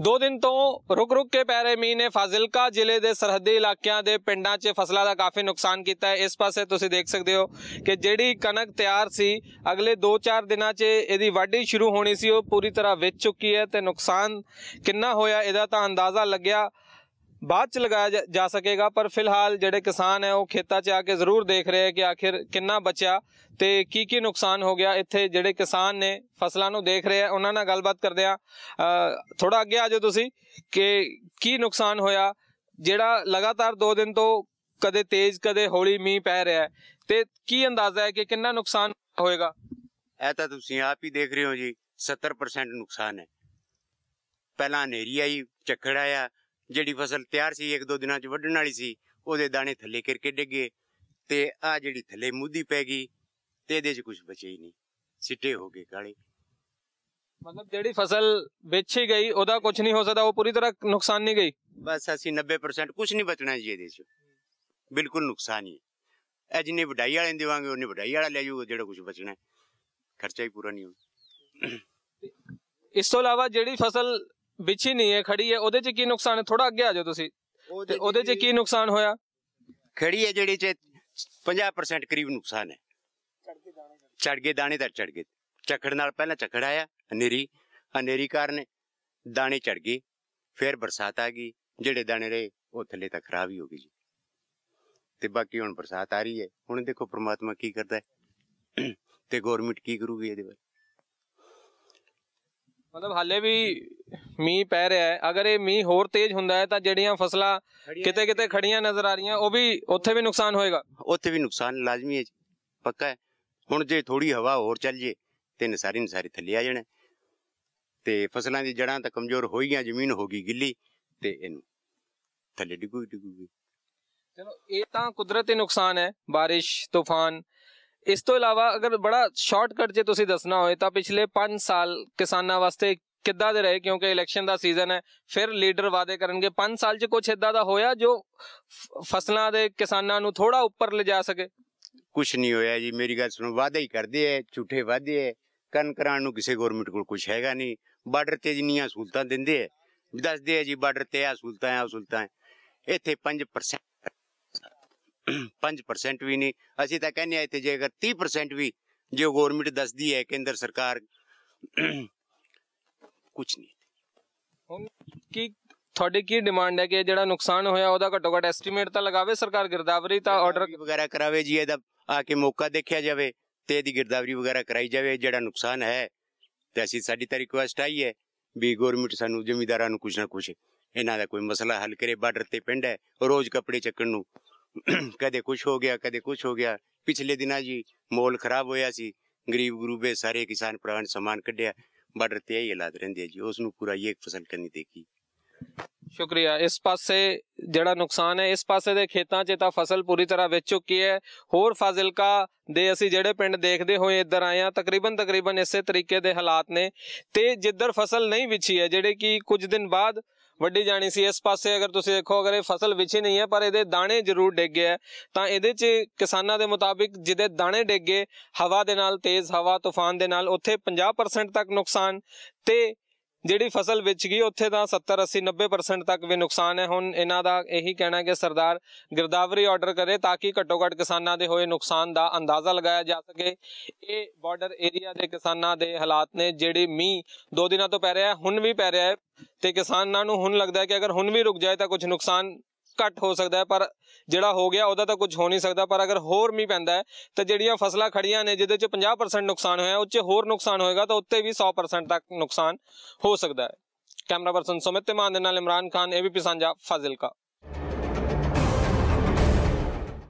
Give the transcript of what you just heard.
ਦੋ ਦਿਨ ਤੋਂ ਰੁਕ ਰੁਕ ਕੇ ਪੈ ਰਹੇ ਮੀਂਹ ਨੇ ਫਾਜ਼ਿਲਕਾ ਜ਼ਿਲ੍ਹੇ ਦੇ ਸਰਹੱਦੀ ਇਲਾਕਿਆਂ ਦੇ ਪਿੰਡਾਂ 'ਚ ਫਸਲਾਂ ਦਾ ਕਾਫੀ ਨੁਕਸਾਨ ਕੀਤਾ ਹੈ। ਇਸ ਪਾਸੇ ਤੁਸੀਂ ਦੇਖ ਸਕਦੇ ਹੋ ਕਿ ਜਿਹੜੀ ਕਣਕ ਤਿਆਰ ਸੀ, ਅਗਲੇ 2-4 ਦਿਨਾਂ 'ਚ ਇਹਦੀ ਵਾਢੀ ਸ਼ੁਰੂ ਹੋਣੀ ਸੀ, ਉਹ ਪੂਰੀ ਤਰ੍ਹਾਂ ਵਿਚ ਚੁੱਕੀ ਹੈ ਤੇ ਨੁਕਸਾਨ ਕਿੰਨਾ ਹੋਇਆ ਇਹਦਾ ਤਾਂ ਅੰਦਾਜ਼ਾ ਲੱਗਿਆ। ਬਾਅਦ ਚ ਲਗਾਇਆ ਜਾ- ਸਕੇਗਾ, ਪਰ ਫਿਲਹਾਲ ਜਿਹੜੇ ਕਿਸਾਨ ਹੈ, ਉਹ ਖੇਤਾਂ 'ਚ ਆ ਕੇ ਜ਼ਰੂਰ ਦੇਖ ਰਹੇ ਹੈ ਕਿ ਆਖਿਰ ਕਿੰਨਾ ਬਚਿਆ ਤੇ ਕੀ ਕੀ ਨੁਕਸਾਨ ਹੋ ਗਿਆ। ਇੱਥੇ ਜਿਹੜੇ ਕਿਸਾਨ ਨੇ, ਫਸਲਾਂ ਨੂੰ ਦੇਖ ਰਹੇ ਆ ਉਹਨਾਂ ਨਾਲ ਗੱਲਬਾਤ ਕਰਦੇ ਆ ਥੋੜਾ ਅੱਗੇ ਆ ਜਾਓ ਤੁਸੀਂ ਕਿ ਕੀ ਨੁਕਸਾਨ ਹੋਇਆ, ਜਿਹੜਾ ਲਗਾਤਾਰ 2 ਦਿਨ ਤੋਂ ਕਦੇ ਤੇਜ਼, ਕਦੇ ਹੌਲੀ ਮੀਂਹ ਪੈ ਰਿਹਾ ਹੈ ਤੇ ਕੀ ਅੰਦਾਜ਼ਾ ਹੈ ਕਿ ਕਿੰਨਾ ਨੁਕਸਾਨ ਹੋਏਗਾ? ਇਹ ਤਾਂ ਤੁਸੀਂ ਆਪ ਹੀ ਦੇਖ ਰਹੇ ਹੋ ਜੀ 70% ਨੁਕਸਾਨ ਹੈ। ਪਹਿਲਾਂ ਹਨੇਰੀ ਆਈ, ਝੱਖੜ ਆਇਆ ਜਿਹੜੀ ਫਸਲ ਤਿਆਰ ਸੀ ਇੱਕ ਦੋ ਦਿਨਾਂ ਚ ਵੱਢਣ ਵਾਲੀ ਸੀ ਉਹਦੇ ਦਾਣੇ ਥੱਲੇ ਕਰਕੇ ਡਿੱਗੇ ਤੇ ਆ ਜਿਹੜੀ ਥੱਲੇ ਮੁੱਦੀ ਪੈ ਗਈ ਤੇ ਇਹਦੇ ਚ ਕੁਝ ਬਚੇ ਹੀ ਨਹੀਂ ਸਿੱਟੇ ਹੋ ਗਏ ਕਾਲੇ। ਮਤਲਬ ਜਿਹੜੀ ਫਸਲ ਵੇਚੀ ਗਈ ਉਹਦਾ ਕੁਝ ਨਹੀਂ ਹੋ ਸਕਦਾ ਉਹ ਪੂਰੀ ਤਰ੍ਹਾਂ ਨੁਕਸਾਨ ਨਹੀਂ ਗਈ? ਬਸ ਅਸੀਂ 90% ਕੁਝ ਨਹੀਂ ਬਚਣਾ ਜੀ ਇਹਦੇ ਚ। ਬਿਲਕੁਲ ਨੁਕਸਾਨ ਹੀ ਹੈ। ਇਹ ਜਿੰਨੇ ਵਡਾਈ ਵਾਲੇ ਨੂੰ ਦੇਵਾਂਗੇ ਉਹਨੇ ਵਡਾਈ ਵਾਲਾ ਲੈ ਜਾਊਗਾ ਜਿਹੜਾ ਕੁਝ ਬਚਣਾ ਹੈ। ਖਰਚਾ ਹੀ ਪੂਰਾ ਨਹੀਂ ਹੋਣਾ। ਇਸ ਤੋਂ ਇਲਾਵਾ ਜਿਹੜੀ ਫਸਲ ਵਿਛੀ ਨਹੀਂ ਹੈ ਖੜੀ ਹੈ। ਉਹਦੇ 'ਚ ਕੀ ਨੁਕਸਾਨ ਹੈ? ਥੋੜਾ ਅੱਗੇ ਆ ਜਾਓ ਤੁਸੀਂ। ਤੇ ਉਹਦੇ 'ਚ ਕੀ ਨੁਕਸਾਨ ਹੋਇਆ? ਖੜੀ ਹੈ ਜਿਹੜੀ ਚ 50% ਕਰੀਬ ਨੁਕਸਾਨ ਹੈ। ਚੜ ਗਏ ਦਾਣੇ ਤਾਂ ਚੜ ਗਏ। ਝੱਖੜ ਨਾਲ ਪਹਿਲਾਂ ਝੱਖੜ ਆਇਆ ਹਨੇਰੀ। ਹਨੇਰੀ ਕਾਰਨ ਦਾਣੇ ਚੜ ਗਏ। ਫਿਰ ਬਰਸਾਤ ਆ ਗਈ। ਜਿਹੜੇ ਦਾਣੇ ਰਹੇ ਉਹ ਥੱਲੇ ਤਾਂ ਖਰਾਬ ਹੀ ਹੋ ਗਏ ਜੀ। ਤੇ ਬਾਕੀ ਹੁਣ ਬਰਸਾਤ ਆ ਰਹੀ ਹੈ। ਹੁਣ ਦੇਖੋ ਪ੍ਰਮਾਤਮਾ ਕੀ ਕਰਦਾ ਹੈ। ਤੇ ਗਵਰਨਮੈਂਟ ਕੀ ਕਰੂਗੀ ਇਹਦੇ ਬਾਰੇ? ਮਤਲਬ ਹਾਲੇ ਵੀ ਮੀਂਹ ਪੈ ਰਿਹਾ ਹੈ। ਅਗਰ ਇਹ ਮੀਂਹ ਹੋਰ ਤੇਜ਼ ਹੁੰਦਾ ਹੈ ਤਾਂ ਜਿਹੜੀਆਂ ਫਸਲਾਂ ਕਿਤੇ ਕਿਤੇ ਖੜੀਆਂ ਨਜ਼ਰ ਆ ਰਹੀਆਂ ਉਹ ਵੀ ਉੱਥੇ ਵੀ ਨੁਕਸਾਨ ਹੋਏਗਾ। ਉੱਥੇ ਵੀ ਨੁਕਸਾਨ ਲਾਜ਼ਮੀ ਹੈ ਜੀ ਪੱਕਾ ਹੈ। ਹੁਣ ਜੇ ਥੋੜੀ ਹਵਾ ਹੋਰ ਚੱਲ ਜੇ ਤੇ ਨਸਾਰੀ ਨਸਾਰੀ ਥੱਲੇ ਆ ਜਾਣਾ ਤੇ ਫਸਲਾਂ ਦੀ ਜੜਾਂ ਤਾਂ ਕਮਜ਼ੋਰ ਹੋਈਆਂ ਜ਼ਮੀਨ ਹੋ ਗਈ ਗਿੱਲੀ ਤੇ ਇਹਨੂੰ ਥੱਲੇ ਡਿੱਗੂ ਡਿੱਗੂਗੀ ਚਲੋ ਇਹ ਤਾਂ ਕੁਦਰਤੀ ਨੁਕਸਾਨ ਹੈ ਬਾਰਿਸ਼ ਤੂਫਾਨ ਇਸ ਤੋਂ ਇਲਾਵਾ ਅਗਰ ਬੜਾ ਸ਼ਾਰਟਕਟ ਜੇ ਤੁਸੀਂ ਦੱਸਣਾ ਹੋਏ ਤਾਂ ਪਿਛਲੇ 5 ਸਾਲ ਕਿਸਾਨਾਂ ਵਾਸਤੇ ਕਿੱਦਾਂ ਦੇ ਰਹੇ? ਕਿਉਂਕਿ ਇਲੈਕਸ਼ਨ ਦਾ ਸੀਜ਼ਨ ਹੈ, ਫਿਰ ਲੀਡਰ ਵਾਅਦੇ ਕਰਨਗੇ। 5 ਸਾਲ 'ਚ ਕੁਝ ਇਦਾਂ ਦਾ ਹੋਇਆ ਜੋ ਫਸਲਾਂ ਦੇ ਕਿਸਾਨਾਂ ਨੂੰ ਥੋੜਾ ਉੱਪਰ ਲਿਜਾ ਸਕੇ? ਕੁਛ ਨਹੀਂ ਹੋਇਆ ਜੀ, ਮੇਰੀ ਗੱਲ ਸੁਣੋ, ਵਾਅਦੇ ਹੀ ਕਰਦੇ ਐ, ਝੂਠੇ ਵਾਅਦੇ ਐ। ਕੰਨ ਕਰਾਉਣ ਨੂੰ ਕਿਸੇ ਗਵਰਨਮੈਂਟ ਕੋਲ ਕੁਝ ਹੈਗਾ ਨਹੀਂ। ਬਾਰਡਰ ਤੇ ਜਿੰਨੀਆਂ ਸਹੂਲਤਾਂ ਦਿੰਦੇ ਐ, ਦੱਸਦੇ ਐ ਜੀ, ਬਾਰਡਰ ਤੇ ਆ ਸਹੂਲਤਾਂ ਆ ਸਹੂਲਤਾਂ ਇੱਥੇ 5% 5% ਵੀ ਨਹੀਂ। ਅਸੀਂ ਤਾਂ ਕਹਿੰਦੇ ਆ ਇੱਥੇ ਜੇ ਅਗਰ 30% ਵੀ ਜੋ ਗਵਰਨਮੈਂਟ ਦੱਸਦੀ ਹੈ ਕੇਂਦਰ ਸਰਕਾਰ ਕੁਝ ਨਹੀਂ। ਹੁਣ ਕੀ ਤੁਹਾਡੀ ਕੀ ਡਿਮਾਂਡ ਹੈ ਕਿ ਜਿਹੜਾ ਨੁਕਸਾਨ ਹੋਇਆ ਉਹਦਾ ਘੱਟੋ ਘੱਟ ਐਸਟੀਮੇਟ ਤਾਂ ਲਗਾਵੇ ਸਰਕਾਰ ਗਿਰਦਾਵਰੀ ਤਾਂ ਆਰਡਰ ਵਗੈਰਾ ਕਰਾਵੇ ਜੀ ਇਹਦਾ ਆ ਕੇ ਮੌਕਾ ਦੇਖਿਆ ਜਾਵੇ ਤੇ ਇਹਦੀ ਗਿਰਦਾਵਰੀ ਵਗੈਰਾ ਕਰਾਈ ਜਾਵੇ ਜਿਹੜਾ ਨੁਕਸਾਨ ਹੈ ਤੇ ਅਸੀਂ ਸਾਡੀ ਤਾਂ ਰਿਕੁਐਸਟ ਆਈ ਹੈ ਵੀ ਗਵਰਨਮੈਂਟ ਸਾਨੂੰ ਜ਼ਿਮੀਦਾਰਾਂ ਨੂੰ ਕੁਝ ਨਾ ਕੁਝ ਇਹਨਾਂ ਦਾ ਕੋਈ ਮਸਲਾ ਹੱਲ ਕਰੇ ਬਾਰਡਰ ਤੇ ਪਿੰਡ ਹੈ ਰੋਜ਼ ਕੱਪੜੇ ਚੱਕਣ ਨੂੰ ਕਦੇ ਕੁਝ ਹੋ ਗਿਆ, ਕਦੇ ਕੁਝ ਹੋ ਗਿਆ। ਪਿਛਲੇ ਦਿਨਾਂ ਜੀ ਮੋਲ ਖਰਾਬ ਹੋਇਆ ਸੀ। ਗਰੀਬ ਗਰੂਬੇ ਸਾਰੇ ਕਿਸਾਨ ਭਰਾਵਾਂ ਸਮਾਨ ਕੱਢਿਆ, ਬਾਰਡਰ ਤੇ ਇਹੀ ਹਾਲਾਤ ਰਹਿੰਦੇ ਜੀ। ਉਸ ਨੂੰ ਪੂਰਾ ਇੱਕ ਫਸਲ ਕਰਨੀ ਦੇਖੀ। ਸ਼ੁਕਰੀਆ। ਇਸ ਪਾਸੇ ਜਿਹੜਾ ਨੁਕਸਾਨ ਹੈ, ਇਸ ਪਾਸੇ ਦੇ ਖੇਤਾਂ 'ਚ ਤਾਂ ਫਸਲ ਪੂਰੀ ਤਰ੍ਹਾਂ ਵਿਚ ਚੁੱਕੀ ਹੈ। ਹੋਰ ਫਾਜ਼ਿਲਕਾ ਦੇ ਅਸੀਂ ਜਿਹੜੇ ਪਿੰਡ ਦੇਖਦੇ ਹੋਏ ਇੱਧਰ ਆਏ ਆ ਤਕਰੀਬਨ ਤਕਰੀਬਨ ਇਸੇ ਤਰੀਕੇ ਦੇ ਹਾਲਾਤ ਨੇ। ਤੇ ਜਿੱਧਰ ਫਸਲ ਨਹੀਂ ਵਿਛੀ ਹੈ, ਜਿਹੜੇ ਕਿ ਕੁਝ ਦਿਨ ਬਾਅਦ ਵੱਡੀ ਜਾਣੀ ਸੀ। ਇਸ ਪਾਸੇ ਅਗਰ ਤੁਸੀਂ ਦੇਖੋ, ਅਗਰ ਇਹ ਫਸਲ ਵਿਛੀ ਨਹੀਂ ਹੈ, ਪਰ ਇਹਦੇ ਦਾਣੇ ਜ਼ਰੂਰ ਡਿੱਗੇ ਹੈ, ਤਾਂ ਇਹਦੇ 'ਚ ਕਿਸਾਨਾਂ ਦੇ ਮੁਤਾਬਿਕ ਜਿਹਦੇ ਦਾਣੇ ਡਿੱਗੇ ਹਵਾ ਦੇ ਨਾਲ ਤੇਜ਼ ਹਵਾ, ਤੂਫਾਨ ਦੇ ਨਾਲ, ਉੱਥੇ 50% ਤੱਕ ਨੁਕਸਾਨ ਤੇ ਜਿਹੜੀ ਫਸਲ ਵਿਚ ਗਈ, ਉੱਥੇ ਤਾਂ 70 80 90% ਤੱਕ ਵੀ ਨੁਕਸਾਨ ਹੈ। ਹੁਣ ਇਹਨਾਂ ਦਾ ਇਹੀ ਕਹਿਣਾ ਹੈ ਕਿ ਸਰਦਾਰ ਗਿਰਦਾਵਰੀ ਆਰਡਰ ਕਰੇ ਤਾਂ ਕਿ ਘੱਟੋ ਘੱਟ ਕਿਸਾਨਾਂ ਦੇ ਹੋਏ ਨੁਕਸਾਨ ਦਾ ਅੰਦਾਜ਼ਾ ਲਗਾਇਆ ਜਾ ਸਕੇ। ਇਹ ਬਾਰਡਰ ਏਰੀਆ ਦੇ ਕਿਸਾਨਾਂ ਦੇ ਹਾਲਾਤ ਨੇ, ਜਿਹੜੀ ਮੀਂਹ ਦੋ ਦਿਨਾਂ ਤੋਂ ਪੈ ਰਿਹਾ ਹੈ, ਹੁਣ ਵੀ ਪੈ ਰਿਹਾ ਹੈ ਤੇ ਕਿਸਾਨਾਂ ਨੂੰ ਹੁਣ ਲੱਗਦਾ ਹੈ ਕਿ ਅਗਰ ਹੁਣ ਵੀ ਰੁਕ ਜਾਏ ਤਾਂ ਕੁਝ ਨੁਕਸਾਨ ਘੱਟ ਹੋ ਸਕਦਾ ਹੈ, ਪਰ ਜਿਹੜਾ ਹੋ ਗਿਆ ਉਹਦਾ ਤਾਂ ਕੁਝ ਹੋ ਨਹੀਂ ਸਕਦਾ। ਪਰ ਅਗਰ ਹੋਰ ਮੀਂਹ ਪੈਂਦਾ ਹੈ, ਤਾਂ ਜਿਹੜੀਆਂ ਫਸਲਾਂ ਖੜੀਆਂ ਨੇ, ਜਿਹਦੇ ਚ 50% ਨੁਕਸਾਨ ਹੋਇਆ, ਉਹ 'ਚ ਹੋਰ ਨੁਕਸਾਨ ਹੋਏਗਾ, ਤਾਂ ਉੱਤੇ ਵੀ 100% ਤੱਕ ਨੁਕਸਾਨ ਹੋ ਸਕਦਾ ਹੈ। ਕੈਮਰਾ ਪਰਸਨ ਸੁਮਿਤ ਮਾਨ ਦੇ ਨਾਲ ਇਮਰਾਨ ਖਾਨ, ਏਬੀਪੀ ਸਾਂਝਾ ਫਾਜ਼ਿਲਕਾ।